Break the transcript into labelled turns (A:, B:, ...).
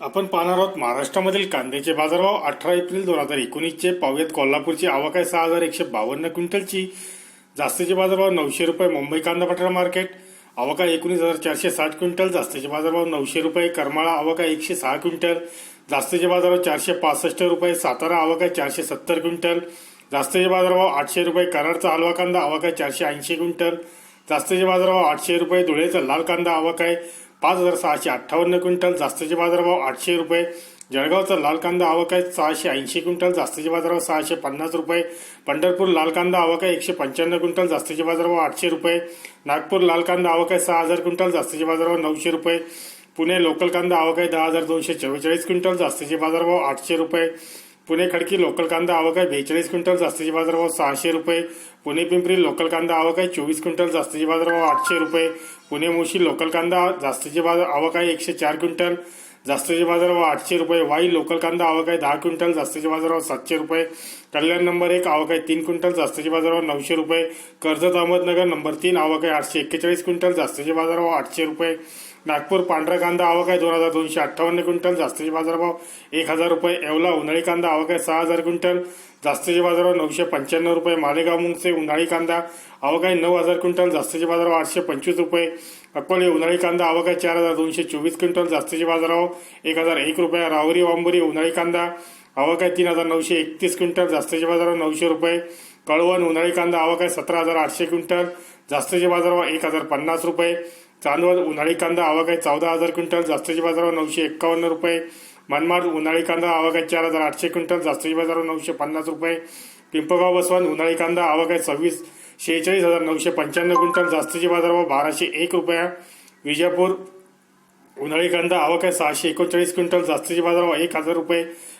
A: आपण पाहणार आहोत महाराष्ट्रामधील कांद्याचे बाजारभाव अठरा एप्रिल दोन हजार एकोणीसचे. पाहुयात कोल्हापूरची आवक आहे सहा हजार एकशे बावन्न क्विंटलची. जास्तीचे बाजारभाव नऊशे रुपये मुंबई कांदा पठार मार्केट. आवका एकोणीस हजार चारशे साठ क्विंटल. जास्तीचे बाजारभाव नऊशे रुपये. करमाळा आवका एकशे सहा क्विंटल. जास्तीचे बाजारभाव चारशे पासष्ट रुपये. सातारा आवका चारशे सत्तर क्विंटल. जास्तीचे बाजारभाव आठशे रुपये. कराडचा हलवा कांदा आवका चारशे ऐंशी क्विंटल. जास्तीचे बाजारभाव आठशे रुपये. धुळेचा लाल कांदा आवक आहे पाच हजार सहाशे अठ्ठावन्न क्विंटल जास्तीचे बाजारभाव आठशे रुपये. जळगावचा लाल कांदा आवक आहे सहाशे ऐंशी क्विंटल जास्तीचे बाजारभाव सहाशे पन्नास रुपये. पंढरपूर लाल कांदा आवक आहे एकशे पंच्याण्णव क्विंटल जास्तीचे बाजारभाव आठशे रुपये. नागपूर लाल कांदा आवक आहे सहा हजार क्विंटल जास्तीचे बाजारभाव नऊशे रुपये. पुणे लोकल कांदा आवक आहे दहा हजार दोनशे चव्वेचाळीस क्विंटल जास्तीचे बाजारभाव आठशे रुपये. पुणे खडकी लोकल कांदा आवक आहे बेचाळीस क्विंटल जास्तीचे बाजारभाव सहाशे रुपये. पुणे पिंपरी लोकल कांदा आवक आहे चोवीस क्विंटल जास्तीचे बाजारभाव आठशे रुपये. पुणे मोशी लोकल कांदा जास्तीचे बाजार आवक आहे एकशे चार क्विंटल जास्तीचे बाजारभाव आठशे रुपये. वाई लोकल कांदा आवक आहे दहा क्विंटल जास्तीचे बाजारभाव सातशे रुपये. कल्याण नंबर एक आवक आहे तीन क्विंटल जास्तीचे बाजारभाव नऊशे रुपये. कर्जत अहमदनगर नंबर तीन आवक आहे आठशे एक्केचाळीस क्विंटल जास्तीचे बाजारभाव आठशे रुपये. नागपूर पांढरा कांदा आवक आहे दोन हजार दोनशे अठ्ठावन्न क्विंटल. जास्तीचे बाजारभाव एक हजार रुपये. येवला उन्हाळी कांदा आवक आहे सहा हजार क्विंटल. जास्तीचे बाजारभाव नऊशे पंच्याण्णव रुपये. मालेगाव मुंगसे उन्हाळी कांदा आवक आहे नऊ हजार क्विंटल. जास्तीचे बाजारभाव आठशे पंचवीस रुपये. अकोले उन्हाळी कांदा आवक आहे चार हजार दोनशे चोवीस क्विंटल. जास्तीचे बाजारभाव एक हजार एक रुपये. रावरी वांबुरी उन्हाळी कांदा आवक आहे तीन हजार नऊशे एकतीस क्विंटल. जास्तीचे बाजारभाव नऊशे रुपये. कळवण उन्हाळी कांदा आवक आहे सतरा हजार आठशे क्विंटल. जास्तीचे बाजारभाव एक हजार पन्नास रुपये. चांदवड उन्हाळी कांदा आवक आहे चौदा हजार क्विंटल. जास्तीचे बाजारभाव नऊशे एक्कावन्न रुपये. मनमाड उन्हाळी कांदा आवक आहे चार हजार आठशे क्विंटल. जास्तीचे बाजारभाव नऊशे पन्नास रुपये. पिंपगाव बसवंत उन्हाळी कांदा आवक आहे सव्वीस शेहेचाळीस हजार नऊशे पंच्याण्णव क्विंटल. जास्तीचे बाजारभाव बाराशे एक रुपया. विजयपूर उन्हाळी कांदा आवक आहे सहाशे एकोणचाळीस क्विंटल. जास्तीचे बाजारभाव एक हजार रुपये.